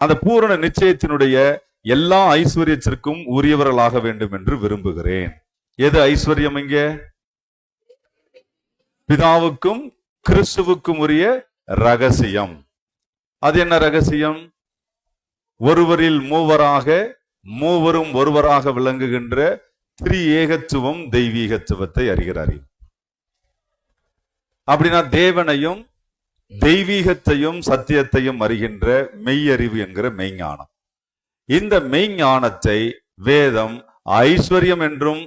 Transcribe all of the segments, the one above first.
அந்த பூரண நிச்சயத்தினுடைய எல்லா ஐஸ்வர்யத்திற்கும் உரியவர்களாக வேண்டும் என்று விரும்புகிறேன். எது ஐஸ்வர்யம் இங்க? பிதாவுக்கும் கிறிஸ்துவுக்கும் உரிய ரகசியம். அது என்ன ரகசியம்? ஒருவரில் மூவராக மூவரும் ஒருவராக விளங்குகின்ற திரி ஏகத்துவம் தெய்வீகத்துவத்தை அறிகிறார் அப்படின்னா தேவனையும் தெய்வீகத்தையும் சத்தியத்தையும் அறிகின்ற மெய்யறிவு என்கிற மெய்ஞானம். இந்த மெய்ஞானத்தை வேதம் ஐஸ்வர்யம் என்றும்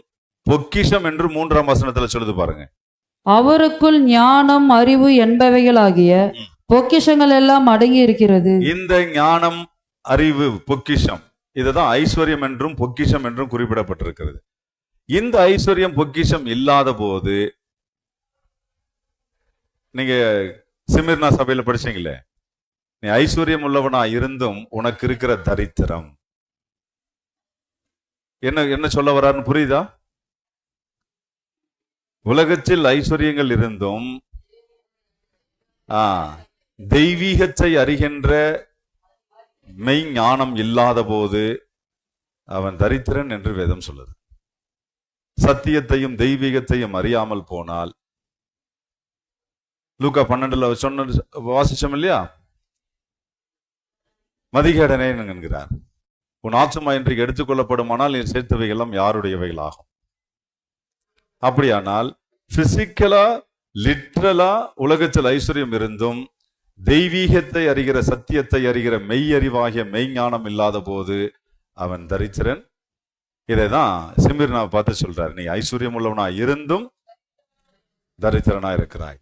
பொக்கிஷம் என்றும் மூன்றாம் வசனத்துல சொல்லுது பாருங்க. அவருக்குள் ஞானம் அறிவு என்பவைகளாகிய பொக்கிஷங்கள் எல்லாம் அடங்கி இருக்கிறது. இந்த ஞானம் அறிவு பொக்கிஷம் இதுதான் ஐஸ்வர்யம் என்றும் பொக்கிஷம் என்றும் குறிப்பிடப்பட்டிருக்கிறது. இந்த ஐஸ்வர்யம் பொக்கிஷம் இல்லாத போது நீங்க சிமிர்னா சபையில படிச்சீங்களே? நீ ஐஸ்வர்யம் உள்ளவனா இருந்தும் உனக்கு இருக்கிற தரித்திரம். என்ன என்ன சொல்ல வரான்னு புரியுதா? உலகத்தில் ஐஸ்வர்யங்கள் இருந்தும் ஆ தெய்வீகத்தை அறிகின்ற மெய் ஞானம் இல்லாத போது அவன் தரித்திரன் என்று வேதம் சொல்லுது. சத்தியத்தையும் தெய்வீகத்தையும் அறியாமல் போனால் லூக்கா பன்னெண்டுல சொன்ன வாசிச்சோம் இல்லையா மதிகேடனே என்கிறார். உன் ஆத்மா இன்றைக்கு எடுத்துக்கொள்ளப்படுமானால் நீ சேர்த்தவைகள் யாருடையவைகளாகும்? அப்படியானால் பிசிக்கலா லிட்ரலா உலகத்தில் ஐஸ்வர்யம் இருந்தும் தெய்வீகத்தை அறிகிற சத்தியத்தை அறிகிற மெய்யறிவாகிய மெய்ஞானம் இல்லாத போது அவன் தரித்திரன். இதைதான் சிமிர்னா பார்த்து சொல்றார். நீ ஐஸ்வர்யம் உள்ளவனா இருந்தும் தரித்திரனா இருக்கிறாய்.